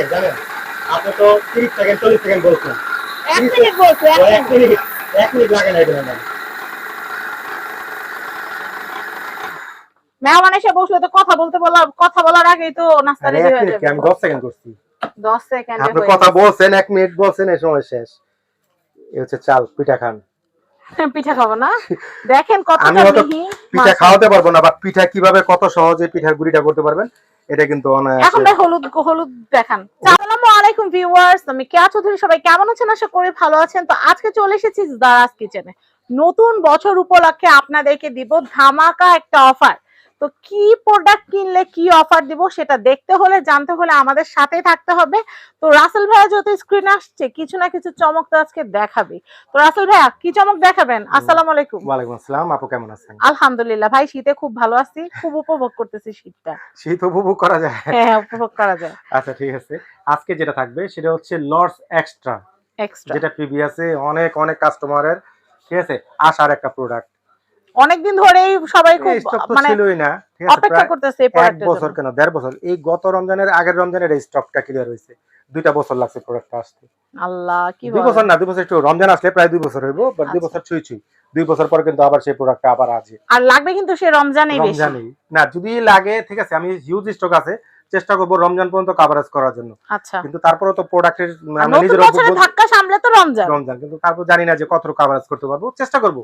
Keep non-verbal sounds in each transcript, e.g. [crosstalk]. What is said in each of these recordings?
Second জানেন আপনি তো তিরিশ সেকেন্ড চল্লিশ সেকেন্ড বলছেন। এক মিনিট বলছো এক মিনিট। মিনিট। এক মিনিট লাগে না এটা মেহমান এসে বসলে তো কথা বলতে বলা কথা বলার আগেই তো নাস্তা রেডি হয়ে যাবে। আমি দশ সেকেন্ড করছি। দশ সেকেন্ডে আপনি কথা বলছেন এক মিনিট বলছেন এই সময় শেষ। এ হচ্ছে চাল পিঠা খান। [laughs] পিঠা খাব না? দেখেন আমি পিঠা খাওয়াতে পারব না বা পিঠা কীভাবে কত সহজে পিঠার গুড়িটা করতে পারবেন? এটা কিন্তু এখন ভাই হলুদ হলুদ দেখান। আসসালামু আলাইকুম ভিউয়ার্স আমি কেয়া চৌধুরী, সবাই কেমন আছেন? আশা করি ভালো আছেন। তো আজকে চলে এসেছি দারাজ কিচেনে নতুন বছর উপলক্ষে আপনাদেরকে দিব ধামাকা একটা অফার তো কি প্রোডাক্ট কিনলে কি অফার দিব সেটা দেখতে হলে জানতে হলে আমাদের সাথে থাকতে হবে। তো রাসেল ভাইয়া যেহেতু স্ক্রিন আসছে কিছু না কিছু চমক তো আজকে দেখাবে। তো রাসেল ভাইয়া কি চমক দেখাবেন? আসসালামু আলাইকুম। ওয়ালাইকুম আসসালাম। আপু কেমন আছেন? আলহামদুলিল্লাহ। ভাই শীতে খুব ভালো আছি। খুব উপভোগ করতেছি শীতটা। শীত উপভোগ করা যায়? হ্যাঁ উপভোগ করা যায়। আচ্ছা ঠিক আছে। আজকে যেটা থাকবে সেটা হচ্ছে লর্ডস এক্সট্রা এক্সট্রা যেটা প্রিভিয়াসে অনেক অনেক কাস্টমারের ঠিক আছে আসার একটা প্রোডাক্ট অনেকদিন ধরেই সবাই খুব মানে ছিলই না অপেক্ষা করতেছে এই এক বছর কেন দেড় বছর এই গত রমজানের আগের রমজানের এই স্টকটা ক্লিয়ার হয়েছে দুইটা বছর লাগছে প্রোডাক্টটা আসতে। আল্লাহ কি দুই বছর না দুই বছর একটু রমজান আসলে প্রায় দুই বছর হইব বাট দুই আচ্ছা। বছর ছুঁই ছুঁই দুই বছর পর কিন্তু আবার সেই প্রোডাক্টটা আবার আছে আর লাগবে কিন্তু সে রমজানেই বেশি। রমজানেই। না যদি লাগে ঠিক আছে আমি হিউজ স্টক আছে চেষ্টা করব রমজান পর্যন্ত কাভারেজ করার জন্য। আচ্ছা। কিন্তু তারপরে তো প্রোডাক্টের আর নিজের ধাক্কা সামলে তো রমজান। রমজান কিন্তু তারপর জানি না যে কত কাভারেজ করতে পারব চেষ্টা করব।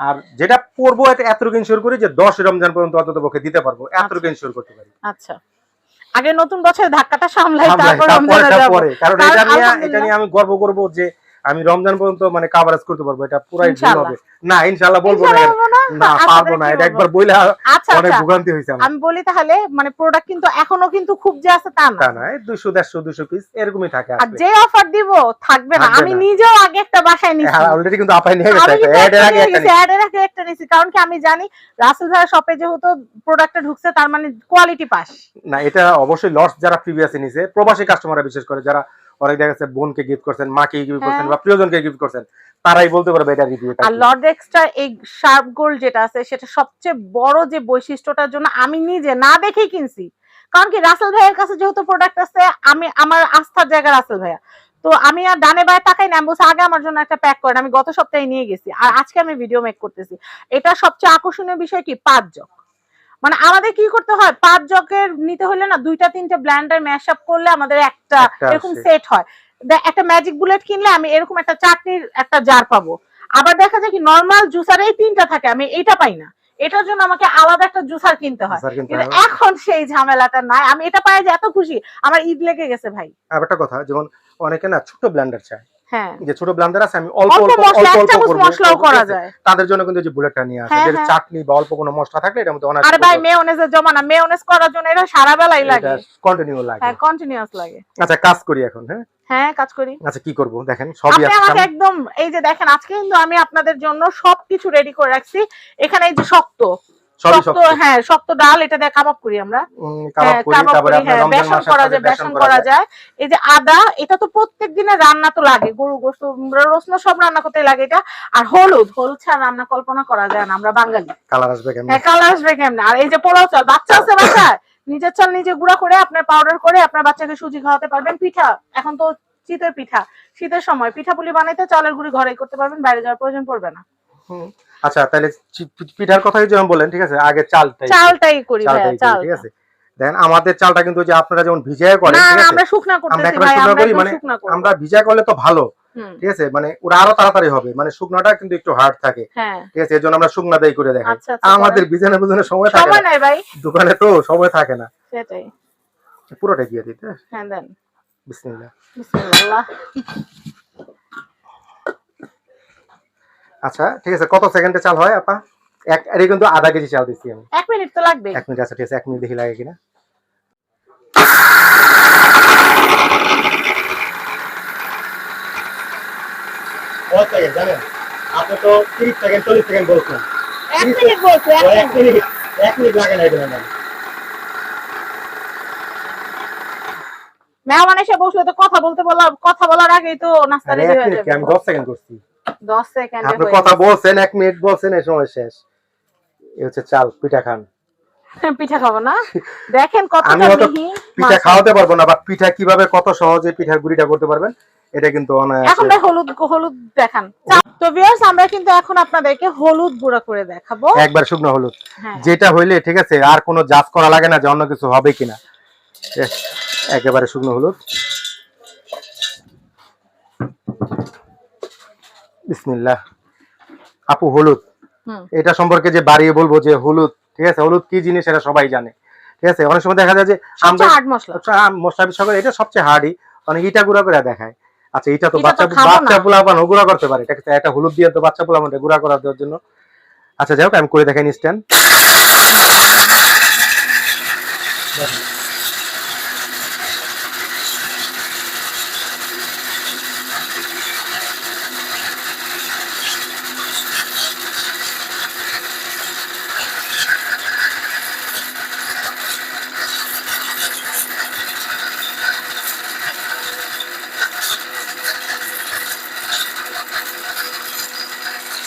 আর যেটা পড়ব এটা এতটুকু ইনশিওর করি যে দশ রমজান পর্যন্ত অন্তত পক্ষে দিতে পারব এতটুকু ইনশিওর করতে পারি। আচ্ছা। আগে নতুন বছরের ধাক্কাটা সামলাই তারপর রমজানে যাব। পরে কারণ এটা নিয়ে এটা নিয়ে আমি গর্ব করব যে আমি রমজান পর্যন্ত মানে কাভারেজ করতে পারব এটা পুরাই ভুল হবে। না ইনশাআল্লাহ বলব না না? আচ্ছা, পারব না এটা একবার বইলে আচ্ছা অনেক আচ্ছা। ভোগান্তি হয়েছে আমি বলি তাহলে মানে প্রোডাক্ট কিন্তু এখনও কিন্তু খুব যে আছে তা না। তা না দুশো দেড়শো দুশো পিস এরকমই থাকে আর যে অফার দিব থাকবে না। আমি নিজেও আগে একটা বাসায় নিছি। হ্যাঁ অলরেডি কিন্তু আপাই নিয়ে গেছে একটা এর আগে একটা গেছি, ad এর আগে একটা নিছি। কারণ কি আমি জানি রাসেল ভাইয়ের শপে যেহেতু প্রোডাক্টটা ঢুকছে তার মানে কোয়ালিটি পাস। না এটা অবশ্যই লস যারা প্রিভিয়াসে নিছে প্রবাসী কাস্টমাররা বিশেষ করে যারা অনেক দেখা যাচ্ছে বোনকে গিফট করছেন মাকে গিফট করছেন হ্যাঁ। বা প্রিয়জনকে গিফট করছেন তারাই বলতে পারবে এটা রিভিউ আর লর্ড এক্সট্রা এই শার্প গোল্ড যেটা আছে সেটা সবচেয়ে বড় যে বৈশিষ্ট্যটার জন্য আমি নিজে না দেখেই কিনছি। কারণ কি রাসেল ভাইয়ের কাছে যেহেতু প্রোডাক্ট আছে আমি আমার আস্থার জায়গা রাসেল ভাইয়া। তো আমি আর ডানে বায়ে তাকাই না বলছি আগে আমার জন্য একটা প্যাক করেন। আমি গত সপ্তাহে নিয়ে গেছি। আর আজকে আমি ভিডিও মেক করতেছি। এটা সবচেয়ে আকর্ষণীয় বিষয় কি? পাঁচ মানে আমাদের কি করতে হয়? পাঁচ জগের নিতে হলে না দুইটা তিনটা ব্ল্যান্ডার ম্যাশ আপ করলে আমাদের একটা এরকম সেট হয়। একটা ম্যাজিক বুলেট কিনলে আমি এরকম একটা চাটনির একটা জার পাবো। আবার দেখা যায় কি নর্মাল জুসার এই তিনটা থাকে আমি এটা পাই না। এটার জন্য আমাকে আলাদা একটা জুসার কিনতে হয়। কিন্তু এখন সেই ঝামেলাটা নাই। আমি এটা পাই যে এত খুশি। আমার ঈদ লেগে গেছে ভাই। আর একটা কথা যেমন অনেকে না ছোট ব্লেন্ডার চায়। হ্যাঁ। যে ছোট ব্লেন্ডার আছে আমি অল্প অল্প অল্প অল্প মশলাও করা যায়। তাদের জন্য কিন্তু যে বুলেটটা নিয়ে আসে হ্যাঁ, যে হ্যাঁ। চাটনি বা অল্প কোনো মশলা থাকলে এটার মধ্যে অনেক আরে ভাই মেয়োনেজের জমানা মেয়োনেজ করার জন্য এটা সারা বেলাই লাগে। কন্টিনিউ লাগে। হ্যাঁ কন্টিনিউয়াস লাগে। আচ্ছা কাজ করি এখন হ্যাঁ? হ্যাঁ কাজ করি। আচ্ছা কি করব? দেখেন সবই আপনি আছে আমাকে একদম এই যে দেখেন আজকে কিন্তু আমি আপনাদের জন্য সবকিছু রেডি করে রাখছি। এখানে এই যে শক্ত শক্ত হ্যাঁ শক্ত ডাল এটা দিয়ে কাবাব করি আমরা। উম, কাবাব হ্যাঁ, হ্যাঁ, বেসন করা যায় বেসন করা যায়। এই যে আদা এটা তো প্রত্যেক দিনে রান্না তো লাগে গরু গোস্ত রসুন সব রান্না করতে লাগে এটা। আর হলুদ হলুদ ছাড়া রান্না কল্পনা করা যায় না আমরা বাঙালি। কালার আসবে কেমন? হ্যাঁ কালার আসবে কেমনে? আর এই যে পোলাও চাল বাচ্চা আছে নিজের চাল নিজে গুঁড়া করে আপনার পাউডার করে আপনার বাচ্চাকে সুজি খাওয়াতে পারবেন। পিঠা এখন তো শীতের পিঠা শীতের সময় পিঠা পুলি বানাইতে চালের গুঁড়ি ঘরেই করতে পারবেন বাইরে যাওয়ার প্রয়োজন পড়বে না। আচ্ছা তাহলে পিঠার কথাই যেমন বলেন ঠিক আছে? আগে চালটাই চালটাই করি চালটাই চাল। ঠিক আছে? দেখেন আমাদের চালটা কিন্তু যে আপনারা যেমন ভিজায় করেন আমরা শুকনা করতেছি ভাই শুকনা আমরা করি মানে আমরা ভিজা করলে তো ভালো ঠিক আছে? মানে ওরা আরও তাড়াতাড়ি হবে মানে শুকনাটা কিন্তু একটু হার্ড থাকে হ্যাঁ। ঠিক আছে? এর জন্য আমরা শুকনা দেই করে দেখাই। আচ্ছা আচ্ছা আমাদের বিজানে বুঝানো সময় থাকে সময় না নাই ভাই। দোকানে তো সময় থাকে না। সেটাই। পুরোটাই দিয়ে দিতে হ্যাঁ দেন। বিসমিল্লাহ। বিসমিল্লাহ। আচ্ছা ঠিক আছে কত সেকেন্ডে চাল হয় আপা? এক এটা কিন্তু আধা কেজি চাল দিচ্ছি আমি। এক মিনিট তো লাগবে এক মিনিট আচ্ছা ঠিক আছে এক মিনিট দেখি লাগে কিনা। জানেন? আপনি তো তিরিশ সেকেন্ড চল্লিশ সেকেন্ড বলছেন। এক মিনিট বলছো এক মিনিট মিনিট এক মিনিট লাগে না এটা মেহমান এসে বসলে তো কথা বলতে বলা কথা বলার আগেই তো নাস্তা রেডি হয়ে কি, আমি যাবে দশ সেকেন্ড করছি। সেকেন্ডে আপনি কথা বলছেন এক মিনিট বলছেন এই সময় শেষ। এই হচ্ছে চাল পিঠা খান। [laughs] পিঠা খাব না। দেখেন আমি হয়তো পিঠা খাওয়াতে পারব না বা পিঠা কীভাবে কত সহজে পিঠার গুড়িটা করতে পারবেন এটা কিন্তু এখন ভাই হলুদ হলুদ দেখান। তো ভিউয়ার্স আমরা কিন্তু এখন আপনাদেরকে হলুদ গুঁড়া করে দেখাবো। একবার শুকনো হলুদ। হ্যাঁ। যেটা হইলে ঠিক আছে আর কোনো জাজ করা লাগে না যে অন্য কিছু হবে কিনা। একেবারে শুকনো হলুদ। বিসমিল্লাহ। আপু হলুদ। এটা সম্পর্কে যে বাড়িয়ে বলব যে হলুদ ঠিক আছে? হলুদ কি জিনিস এটা সবাই জানে ঠিক আছে? অনেক সময় দেখা যায় যে মশলা। বিশ্বকর এটা সবচেয়ে হার্ডই অনেক ইটা গুঁড়া করে দেখায়। আচ্ছা এটা তো বাচ্চা। বাচ্চা পোলাপান গুঁড়া করতে পারে। এটা একটা হলুদ দিয়ে তো বাচ্চা পোলাপান গুঁড়া করা দেওয়ার জন্য। আচ্ছা যাই হোক আমি করে দেখাই ইনস্ট্যান্ট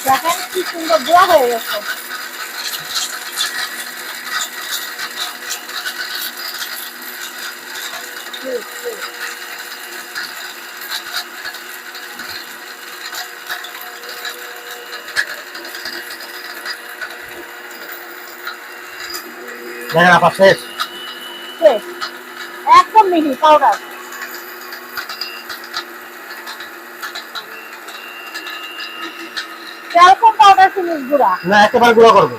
দেখেন কি সুন্দর গুঁড়া হয়ে গেছে। দেখেন আপা শেষ। শেষ। একদম মিহি পাউডার ট্যালকম পাউডার ফিনিশ গুঁড়া। না একেবারে গুঁড়া করব।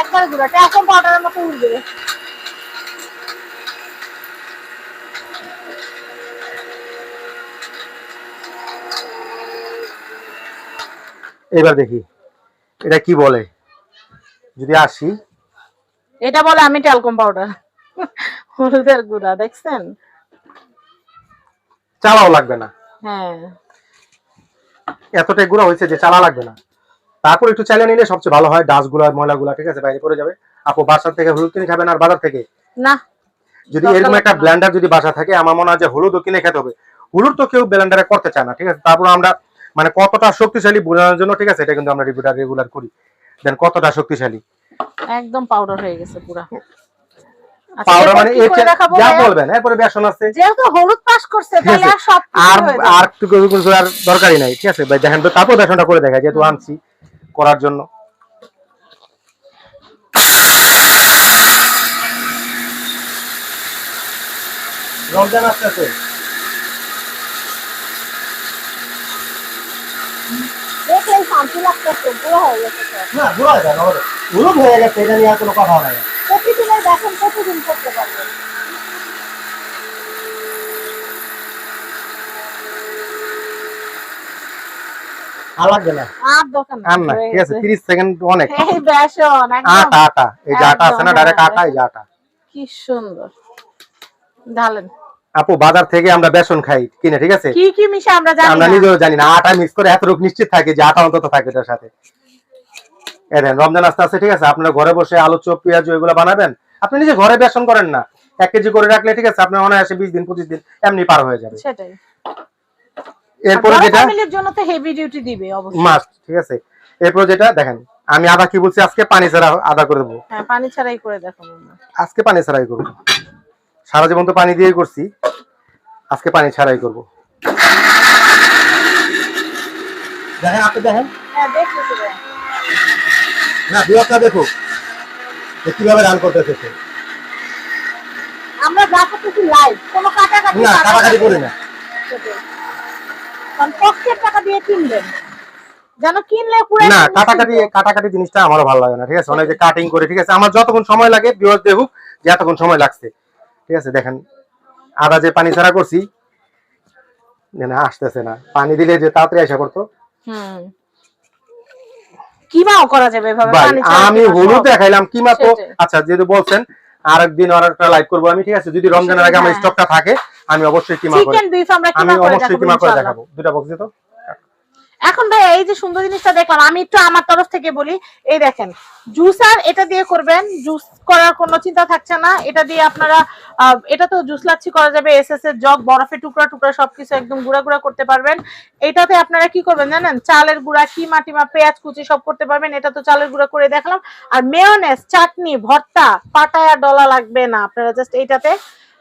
একবার গুঁড়া। ট্যালকম পাউডারের মতো উঠবে এবার দেখি এটা কি বলে? যদি আসি। এটা বলে আমি ট্যালকম পাউডার হলুদের গুঁড়া দেখছেন? চালাও লাগবে না। হ্যাঁ। এতটাই গুঁড়া হয়েছে যে চালা লাগবে না। তারপর একটু চালিয়ে নিলে সবচেয়ে ভালো হয় ডাস্টগুলো ময়লাগুলো ঠিক আছে? বাইরে পড়ে যাবে। আপু বাসার থেকে হলুদ কিনে খাবেন আর বাজার থেকে? না। যদি এরকম একটা। ব্লেন্ডার যদি বাসা থাকে আমার মনে হয় যে হলুদও কিনে খেতে হবে। হলুদ তো কেউ ব্লেন্ডারে করতে চায় না ঠিক আছে? তারপর আমরা মানে কতটা শক্তিশালী বোঝানোর জন্য ঠিক আছে? এটা কিন্তু আমরা রেগুলার রেগুলার করি। দেন কতটা শক্তিশালী? একদম পাউডার হয়ে গেছে পুরা। আচ্ছা, পাউডার মানে যা বলবেন এরপরে বেসন আছে। যেহেতু হলুদ পাস করছে তাহলে আর সব আর আর কিছু আর দরকারই নাই ঠিক আছে? ভাই দেখেন তো তারপর বেসনটা করে দেখায় যেহেতু আনছি। করার জন্য। রমজান আসতেছে হয়ে। না যায় না হলুদ হয়ে গেছে এটা নিয়ে আর কোনো কথা নাই প্রতিদিনের দেখেন প্রতিদিন করতে পারবেন। লাগবে না আর দোকান আর না ঠিক আছে তিরিশ সেকেন্ড অনেক। এই বেসন আটা আটা এই যে আটা আছে না ডাইরেক্ট হ্যাঁ, আটা এই যে আটা। কি সুন্দর। ঢালেন। আপু বাজার থেকে আমরা বেসন খাই কিনে ঠিক আছে? কি কি মিশে আমরা জানি আমরা নিজেও জানি না আটা মিক্স করে এতটুকু নিশ্চিত থাকে যে আটা অন্তত থাকে এটার সাথে। এই রমজান আসতে আসতে ঠিক আছে? আপনারা ঘরে বসে আলু চপ পেঁয়াজ এগুলো বানাবেন। আপনি নিজে ঘরে বেসন করেন না। এক কেজি করে রাখলে ঠিক আছে? আপনার অনায়াসে বিশ দিন পঁচিশ দিন এমনি পার হয়ে যাবে। সেটাই। এরপরে যেটা ফ্যামিলির জন্য তো হেভি ডিউটি দিবে অবশ্যই। মাস্ট ঠিক আছে। এরপর যেটা দেখেন আমি আদা কি বলছি আজকে পানি ছাড়া আদা করে দেবো। হ্যাঁ পানি ছাড়াই করে দেখো আজকে পানি ছাড়াই করব। সারা জীবন তো পানি দিয়েই করছি আজকে পানি ছাড়াই করব। দেখেন আপনি দেখেন। হ্যাঁ দেখতেছি। না বিরক্ত দেখো। কীভাবে রান করতেছে। আমরা যা করতেছি লাইভ কোনো কাটাকাটি না কাটাকাটি করি না। কারণ কষ্টের টাকা দিয়ে কিনবেন। যেন কিনলে পুরো না কাটাকাটি কাটাকাটি জিনিসটা আমারও ভালো লাগে না ঠিক আছে? অনেক যে কাটিং করে ঠিক আছে? আমার যতক্ষণ সময় লাগে বিরোধ দেখুক যে এতক্ষণ সময় লাগছে ঠিক আছে? দেখেন আদা যে পানি ছাড়া করছি না আসতেছে না। পানি দিলে যে তাড়াতাড়ি আসা করতো হুম। কিমাও করা যাবে এভাবে পানি ছাড়া আমি হলুদ দেখাইলাম কিমা তো। আচ্ছা যেহেতু বলছেন আর একদিন আর একটা লাইভ করব আমি ঠিক আছে? যদি রমজানের আগে আমার হ্যাঁ। স্টকটা থাকে আমি অবশ্যই কিমা করে চিকেন বিফ আমরা কিমা করে অবশ্যই কিমা করে দেখাবো। দুটা বক্স তো এখন ভাই এই যে সুন্দর জিনিসটা দেখলাম আমি একটু আমার তরফ থেকে বলি এই দেখেন জুসার এটা দিয়ে করবেন জুস করার কোনো চিন্তা থাকছে না এটা দিয়ে আপনারা এটা তো জুস লাচ্ছি করা যাবে এসএস এর জগ বরফে টুকরা টুকরা সবকিছু একদম গুঁড়া গুঁড়া করতে পারবেন। এটাতে আপনারা কি করবেন জানেন? চালের গুঁড়া কিমা টিমা পেঁয়াজ কুচি সব করতে পারবেন এটা তো চালের গুঁড়া করে দেখালাম। আর মেয়নেস চাটনি ভর্তা পাটায়া ডলা লাগবে না আপনারা জাস্ট এইটাতে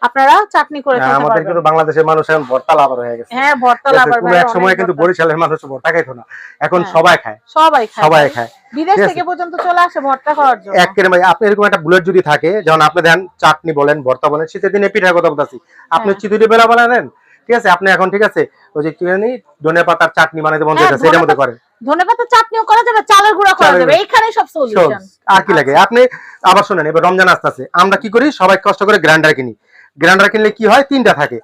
আপনারা চাটনি করে হ্যাঁ, খেতে আমাদের পারবেন। কিন্তু বাংলাদেশের মানুষ এখন ভর্তা লাভার হয়ে গেছে। হ্যাঁ ভর্তা? লাভার ভাই এক সময় কিন্তু বরিশালের মানুষ ভর্তা খাইতো না। এখন হ্যাঁ। সবাই খায়। সবাই খায়। সবাই খায়। বিদেশ থেকে পর্যন্ত চলে আসে ভর্তা খাওয়ার জন্য। এক কেরে ভাই আপনি এরকম একটা বুলেট যদি থাকে যেমন আপনি দেন চাটনি বলেন ভর্তা বলেন শীতের দিনে পিঠার কথা বলতেছি। আপনি হ্যাঁ। চিতুরি বেলা বানালেন ঠিক আছে আপনি এখন ঠিক আছে ওই যে কি জানি ধনে পাতার চাটনি বানাইতে মন হ্যাঁ, চাইছে সেটার মধ্যে করেন ধনেপাতা চাটনিও করা যাবে চালের গুঁড়া করা যাবে। গুঁড়া। এইখানেই সব সব, সলিউশন আর কি লাগে? আপনি আবার শুনেন এবার রমজান আসতেছে। আমরা কি করি? সবাই কষ্ট করে গ্রাইন্ডার কিনি। গ্রাইন্ডার কিনলে কি হয়? তিনটা থাকে।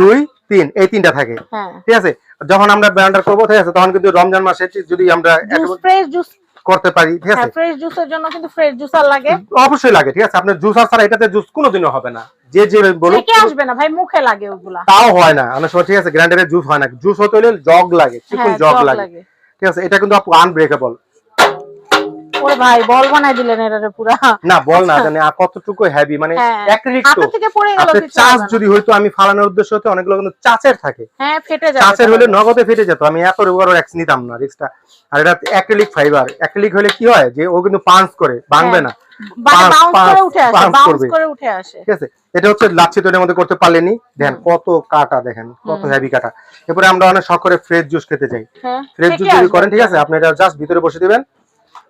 দুই তিন এই তিনটা থাকে। হ্যাঁ। ঠিক আছে? যখন আমরা ব্লেন্ডার করব ঠিক আছে তখন কিন্তু রমজান মাসে যদি আমরা করতে পারি ঠিক আছে? হ্যাঁ ফ্রেশ জুসের জন্য কিন্তু ফ্রেশ জুসার লাগে। অবশ্যই লাগে ঠিক আছে? আপনার জুসার ছাড়া এটাতে জুস কোনোদিনও হবে না। যে যে বলুক থেকে আসবে না ভাই মুখে লাগে ওগুলা। তাও হয় না। অনেক সময় ঠিক আছে গ্রাইন্ডারে জুস হয় না। জুস হতে হলে জগ লাগে চিকুন হ্যাঁ জগ লাগে। লাগে। ঠিক আছে? এটা কিন্তু আপু আনব্রেকেবল ওরে ভাই বল বানাই দিলেন এটারে পুরা। না বল না জানি আর কতটুকু হেভি মানে অ্যাক্রিলিক তো। থেকে পড়ে গেল চাষ যদি হয়তো আমি ফালানোর উদ্দেশ্য হতো অনেকগুলো কিন্তু চাচের থাকে। হ্যাঁ ফেটে যাবে চাচের হলে নগদে ফেটে যেত আমি এত বড় রিস্ক নিতাম না রিস্কটা আর এটা অ্যাক্রিলিক ফাইবার অ্যাক্রিলিক হলে কি হয় যে ও কিন্তু পাঞ্চ করে ভাঙবে হ্যাঁ। না। এটা হচ্ছে লাচ্ছি তৈরির মধ্যে করতে পারলেনি। দেখেন কত কাটা দেখেন কত হেভি কাটা। এরপরে আমরা অনেক শখ করে ফ্রেশ জুস খেতে যাই হ্যাঁ ফ্রেশ জুস যদি করেন ঠিক আছে? আপনি এটা জাস্ট ভিতরে বসে দিবেন।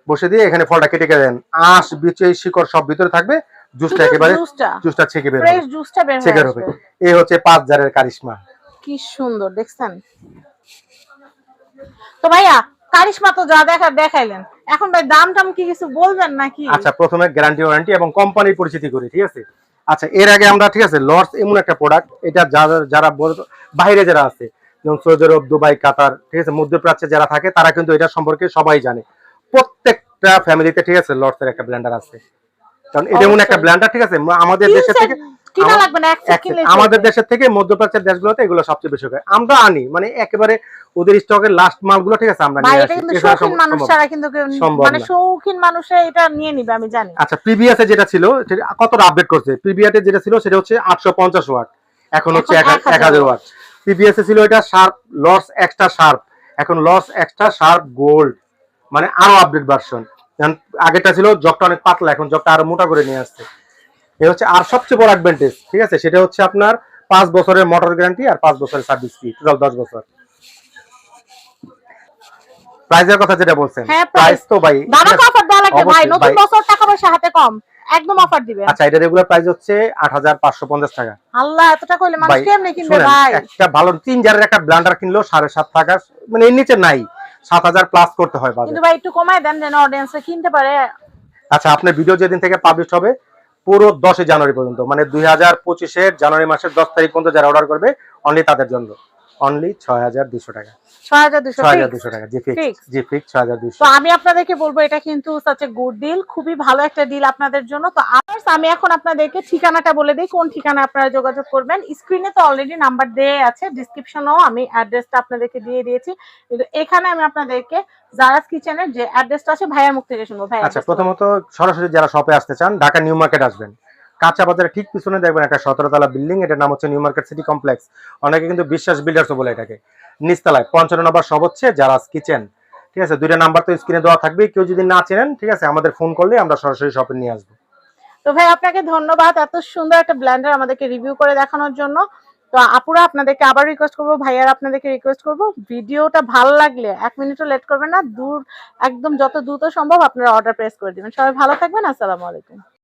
বসে দিয়ে এখানে ফলটা কেটে কেটে দেন। আঁশ বিচে শিকড় সব ভিতরে থাকবে। জুসটা একেবারে জুসটা? ছেঁকে বের ফ্রেশ জুসটা বের ছেঁকে হবে। এই হচ্ছে পাঁচ জারের কারিশমা। কি সুন্দর দেখছেন? তো ভাইয়া কারিশমা তো যা দেখার দেখাইলেন। এখন ভাই দাম টাম কি কিছু বলবেন নাকি? আচ্ছা প্রথমে গ্যারান্টি ওয়ারেন্টি এবং কোম্পানির পরিচিতি করি ঠিক আছে? আচ্ছা এর আগে আমরা ঠিক আছে লর্ডস এমন একটা প্রোডাক্ট এটা যারা বাইরে যারা আছে যেমন সৌদি আরব দুবাই কাতার ঠিক আছে মধ্যপ্রাচ্যে যারা থাকে তারা কিন্তু এটা সম্পর্কে সবাই জানে। প্রত্যেকটা ফ্যামিলিতে ঠিক আছে লর্ডস এর একটা ব্লেন্ডার আছে। কারণ এটা এমন একটা অবশ্যই। ব্লেন্ডার ঠিক আছে আমাদের দেশের থেকে আমাদের দেশের থেকে মধ্যপ্রাচ্যের দেশগুলোতে এগুলো সবচেয়ে বেশি হয়। আমরা আনি মানে একেবারে ওদের স্টকের লাস্ট মালগুলো ঠিক আছে আমরা নিয়ে আসি। মানুষ ছাড়া কিন্তু মানে শৌখিন মানুষে এটা নিয়ে নিবে আমি জানি। আচ্ছা প্রিভিয়াসে যেটা ছিল কতটা আপডেট করছে? প্রিভিয়াসে যেটা ছিল সেটা হচ্ছে আটশো পঞ্চাশ ওয়াট। এখন হচ্ছে এখন এক হাজার ওয়াট। প্রিভিয়াসে ছিল এটা শার্প লস এক্সট্রা শার্প এখন লস এক্সট্রা শার্প গোল্ড মানে আরও আপডেট ভার্সন আগেটা ছিল জগটা অনেক পাতলা এখন জগটা আরও মোটা করে নিয়ে আসছে। এ হচ্ছে আর সবচেয়ে বড় অ্যাডভান্টেজ ঠিক আছে? সেটা হচ্ছে আপনার পাঁচ বছরের মোটর গ্যারান্টি আর পাঁচ বছরের সার্ভিস ফি টোটাল দশ বছর। প্রাইজের কথা যেটা বলছেন হ্যাঁ, প্রাইস তো ভাই ঠিক দাদা অফার দেওয়া লাগবে ভাই। নতুন বছর টাকা পয়সা হাতে কম একদম অফার আচ্ছা এটা রেগুলার প্রাইস হচ্ছে আট হাজার পাঁচশো পঞ্চাশ টাকা। আল্লাহ এতটা কইলে মানুষ কেমনে কিনবে ভাই? একটা ভালো তিন জারের একটা ব্লান্ডার সাড়ে সাত টাকা মানে এর নিচে নাই। সাত হাজার প্লাস করতে হয় বাজেট কিন্তু ভাই একটু কমায় দেন যেন অডিয়েন্সরা কিনতে পারে। আচ্ছা আপনার ভিডিও যেদিন থেকে পাবলিশ হবে পুরো দশই জানুয়ারি পর্যন্ত মানে দুই হাজার পঁচিশের জানুয়ারি মাসের দশ তারিখ পর্যন্ত যারা অর্ডার করবে অনলি তাদের জন্য। অনলি ছয় হাজার দুশো টাকা। ছয় হাজার দুশো ছয় হাজার দুশো টাকা জি ফিক্স জি ফিক্স ছয় হাজার দুশো। আমি আপনাদেরকে বলব এটা কিন্তু সাচ এ গুড ডিল খুবই ভালো একটা ডিল আপনাদের জন্য। তো আদার্স আমি এখন আপনাদেরকে ঠিকানাটা বলে দিই কোন ঠিকানা আপনারা যোগাযোগ করবেন। স্ক্রিনে তো অলরেডি নাম্বার দেয়া আছে ডিসক্রিপশনেও আমি অ্যাড্রেসটা আপনাদেরকে দিয়ে দিয়েছি। কিন্তু এখানে আমি আপনাদেরকে জারাস কিচেনের যে অ্যাড্রেসটা আছে ভাইয়ের মুখ থেকে শুনব। ভাই আচ্ছা প্রথমত সরাসরি যারা শপে আসতে চান ঢাকা নিউ মার্কেট আসবেন। কাঁচা বাজারের ঠিক পিছনে দেখবেন একটা সতেরো তলা বিল্ডিং, এটার নাম হচ্ছে নিউ মার্কেট সিটি কমপ্লেক্স অনেকে কিন্তু বিশ্বাস বিল্ডার্সও বলে এটাকে। নিচতলায় পঞ্চান্ন নম্বর সব হচ্ছে জারাস কিচেন ঠিক আছে? দুইটা নাম্বার তো স্ক্রিনে দেওয়া থাকবে, কেউ যদি না চেনেন, ঠিক আছে? আমাদের ফোন করলে আমরা সরাসরি শপে নিয়ে আসব। তো ভাই, আপনাকে ধন্যবাদ এত সুন্দর একটা ব্লেন্ডার আমাদেরকে রিভিউ করে দেখানোর জন্য। তো আপুরা, আপনাদেরকে আবার রিকোয়েস্ট করব, ভাইয়ার আপনাদেরকে রিকোয়েস্ট করব। ভিডিওটা ভালো লাগলে এক মিনিটও লেট করবেন না, দূর, একদম যত দ্রুত সম্ভব আপনারা অর্ডার প্রেস করে দিবেন। সবাই ভালো থাকবেন, আসসালামু আলাইকুম।